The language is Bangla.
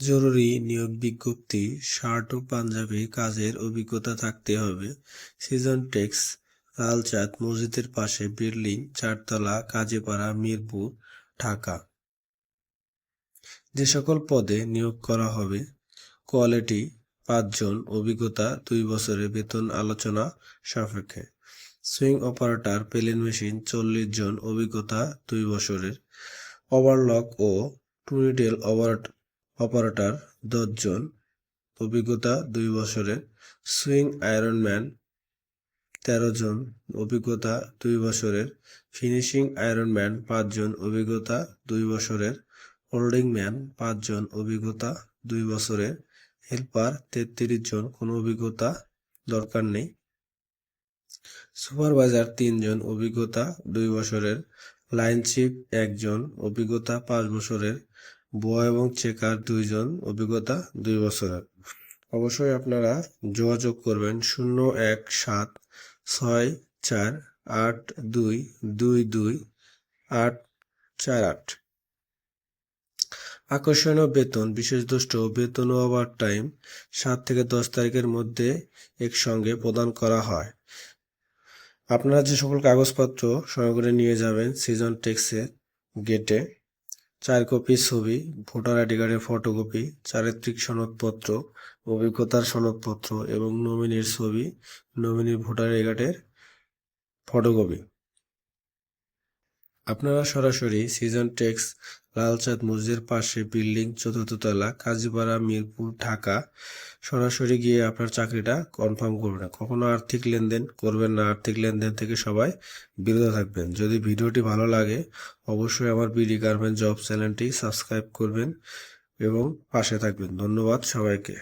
জরুরি নিয়োগ বিজ্ঞপ্তি, শার্ট ও পাঞ্জাবি কাজের অভিজ্ঞতা থাকতে হবে। সিজন টেক্স লালচাঁদ মসজিদের পাশে বিল্ডিং, চারতলা, কাজীপাড়া, মিরপুর, ঢাকা। যে সকল পদে নিয়োগ করা হবে, কোয়ালিটি, পাঁচজন, অভিজ্ঞতা, দুই বছরের বেতন আলোচনা সাপেক্ষে। সুইং অপারেটর, প্লেন মেশিন, চল্লিশ জন, অভিজ্ঞতা, দুই বছরের। ওভারলক ও টুনিটেল অপারেটর দশজন অভিজ্ঞতা দুই বছরের। সুইং আয়রনম্যান তেরো জন। অভিজ্ঞতা দুই বছরের। ফিনিশিং আয়রনম্যান পাঁচজন অভিজ্ঞতা দুই বছরের। হোল্ডিং ম্যান পাঁচজন অভিজ্ঞতা দুই বছরের। হেল্পার তেত্রিশ জন। কোনো অভিজ্ঞতা দরকার নেই। সুপারভাইজার তিনজন অভিজ্ঞতা দুই বছরের। লাইন চিফ একজন অভিজ্ঞতা পাঁচ বছরের। বোয়া এবং চেকার দুইজন অভিজ্ঞতা দুই বছরের। অবশ্যই আপনারা যোগাযোগ করবেন শূন্য এক সাত ছয় চার আট দুই দুই দুই আট চার আট। আকর্ষণীয় বেতন, বিশেষ দুষ্ট বেতন ওভার টাইম সাত থেকে দশ তারিখের মধ্যে একসঙ্গে প্রদান করা হয়। আপনারা যে সকল কাগজপত্র সঙ্গে করে নিয়ে যাবেন সিজন টেক্সের গেটে চার কপি ছবি, ভোটার আইডি কার্ডের ফটোকপি চারিত্রিক সনদপত্র, অভিজ্ঞতার সনদপত্র এবং নমিনির ছবি নমিনির ভোটার আইডি কার্ডের ফটোকপি আপনারা সরাসরি সিজন টেক্স লালচাঁদ মসজিদের পাশে বিল্ডিং চতুর্থ তলা, কাজীপাড়া, মিরপুর, ঢাকা, সরাসরি গিয়ে আপনার চাকরিটা কনফার্ম করবেন। কখনো আর্থিক লেনদেন করবেন না, আর্থিক লেনদেন থেকে সবাই বিরত থাকবেন। যদি ভিডিওটি ভালো লাগে, অবশ্যই আমার বিডি গার্মেন্ট জব চ্যানেলটি সাবস্ক্রাইব করবেন এবং পাশে থাকবেন। ধন্যবাদ সবাইকে।